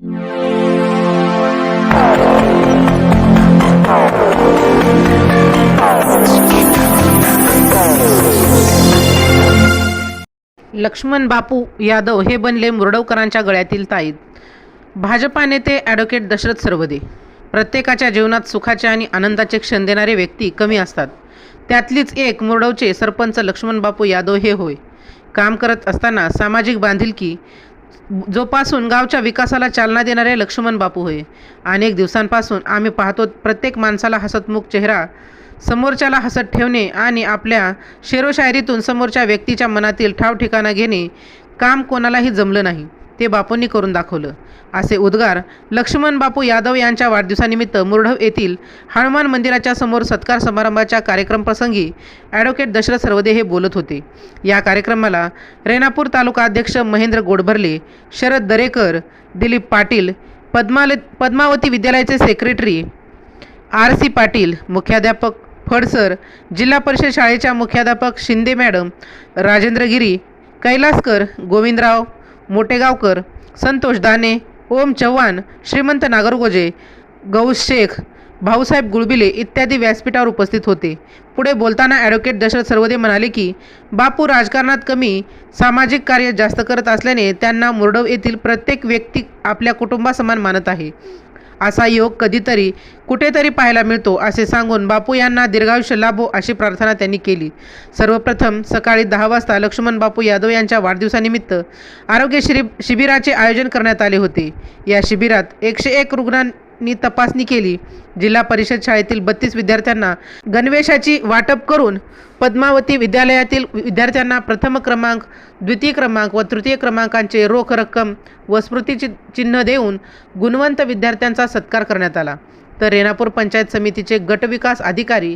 लक्ष्मण बापू यादव हे बनले मुरडवकरांच्या गळ्यातील ताईत. भाजपा नेते ॲडव्होकेट दशरथ सर्वदे. प्रत्येकाच्या जीवनात सुखाचे आणि आनंदाचे क्षण देणारे व्यक्ती कमी असतात. त्यातलीच एक मुरडवचे सरपंच लक्ष्मण बापू यादव हे होय. काम करत असताना सामाजिक बांधिलकी जोपासून गावच्या विकासाला चालना देणारे लक्ष्मण बापू होय. अनेक दिवसांपासून आम्ही पाहतो प्रत्येक माणसाला हसतमुख चेहरा समोरच्याला हसत ठेवणे आणि आपल्या शेरोशायरीतून समोरच्या व्यक्तीच्या मनातील ठाव ठिकाणा घेणे काम कोणालाही जमलं नाही. ते बापूंनी करून दाखवलं. असे उद्गार लक्ष्मण बापू यादव यांच्या वाढदिवसानिमित्त मुरढव येथील हनुमान मंदिराच्या समोर सत्कार समारंभाच्या कार्यक्रमप्रसंगी ॲडव्होकेट दशरथ सर्वदे हे बोलत होते. या कार्यक्रमाला रेणापूर तालुका अध्यक्ष महेंद्र गोडभरले शरद दरेकर दिलीप पाटील पद्माल पद्मावती विद्यालयाचे सेक्रेटरी आर सी पाटील मुख्याध्यापक फडसर जिल्हा परिषद शाळेच्या मुख्याध्यापक शिंदे मॅडम राजेंद्र गिरी कैलासकर गोविंदराव मोटेगावकर संतोष दाने ओम चव्हाण श्रीमंत नागरगोजे गौस शेख भाऊसाहेब गुळबिले इत्यादी व्यासपीठावर उपस्थित होते. पुढे बोलताना ॲडव्होकेट दशरथ सर्वदे म्हणाले की बापू राजकारणात कमी सामाजिक कार्य जास्त करत असल्याने त्यांना मुरडव येथील प्रत्येक व्यक्ती आपल्या कुटुंबासमान मानत आहे. असा योग कधीतरी कुठेतरी पाहायला मिळतो असे सांगून बापू यांना दीर्घायुष्य लाभो अशी प्रार्थना त्यांनी केली. सर्वप्रथम सकाळी दहा वाजता लक्ष्मण बापू यादव यांच्या वाढदिवसानिमित्त आरोग्य शिरी शिबिराचे आयोजन करण्यात आले होते. या शिबिरात एकशे एक रुग्णां नी तपासणी केली. जिल्हा परिषद शाळेतील बत्तीस विद्यार्थ्यांना गणवेशाची वाटप करून पद्मावती विद्यालयातील विद्यार्थ्यांना प्रथम क्रमांक द्वितीय क्रमांक व तृतीय क्रमांकांचे रोख रक्कम व स्मृती चिन्ह देऊन गुणवंत विद्यार्थ्यांचा सत्कार करण्यात आला. तर रेणापूर पंचायत समितीचे गटविकास अधिकारी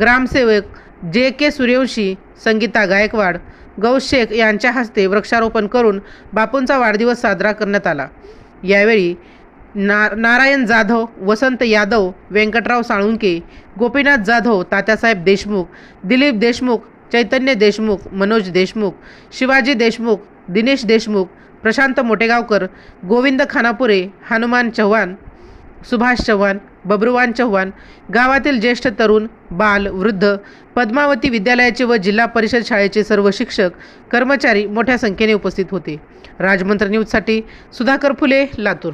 ग्रामसेवक जे के सूर्यवंशी संगीता गायकवाड गौशेख यांच्या हस्ते वृक्षारोपण करून बापूंचा वाढदिवस साजरा करण्यात आला. यावेळी ना नारायण जाधव वसंत यादव व्यंकटराव साळुंके गोपीनाथ जाधव तात्यासाहेब देशमुख दिलीप देशमुख चैतन्य देशमुख मनोज देशमुख शिवाजी देशमुख दिनेश देशमुख प्रशांत मोटेगावकर गोविंद खानापुरे हनुमान चव्हाण सुभाष चव्हाण बब्रुवान चव्हाण गावातील ज्येष्ठ तरुण बाल वृद्ध पद्मावती विद्यालयाचे व जिल्हा परिषद शाळेचे सर्व शिक्षक कर्मचारी मोठ्या संख्येने उपस्थित होते. राजमंत्र न्यूजसाठी सुधाकर फुले लातूर.